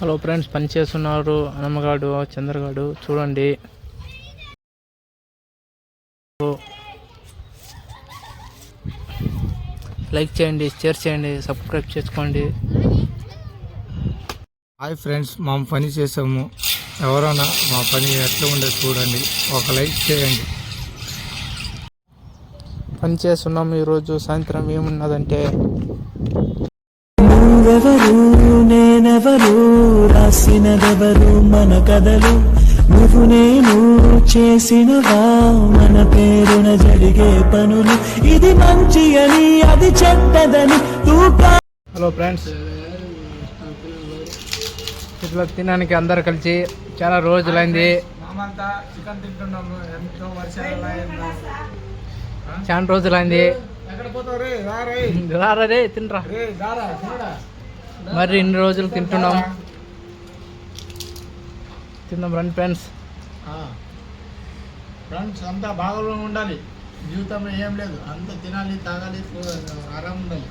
Hello friends పని చేస్తున్నారు అనమ్మగాడు చంద్రగాడు. చూడండి. లైక్ చేయండి షేర్ చేయండి సబ్స్క్రైబ్ చేసుకోండి. హాయ్ ఫ్రెండ్స్ మా పని చేసాము. ఎవరైనా మా పని ఎట్లా ఉండేది చూడండి. ఒక లైక్ చేయండి. పని చేస్తున్నాము ఈరోజు. సాయంత్రం ఏమున్నదంటే రాసినదెవరు మన కథలు? నువ్వు నేను చేసినవా మన పేరున జరిగే పనులు. ఇది మంచి అని అది చెడ్డదని తూకా హలో ఫ్రెండ్స్. ఇట్లా తినడానికి అందరు కలిసి చాలా రోజులైంది. చాలా రోజులైంది. రారే తినరా. మరి ఇన్ని రోజులు తింటున్నాం. తిందాం రండి ఫ్రెండ్స్. ఫ్రెండ్స్ అంతా బాగా ఉండాలి. జీవితంలో ఏం లేదు. అంత తినాలి తాగాలి ఆరాం ఉండాలి.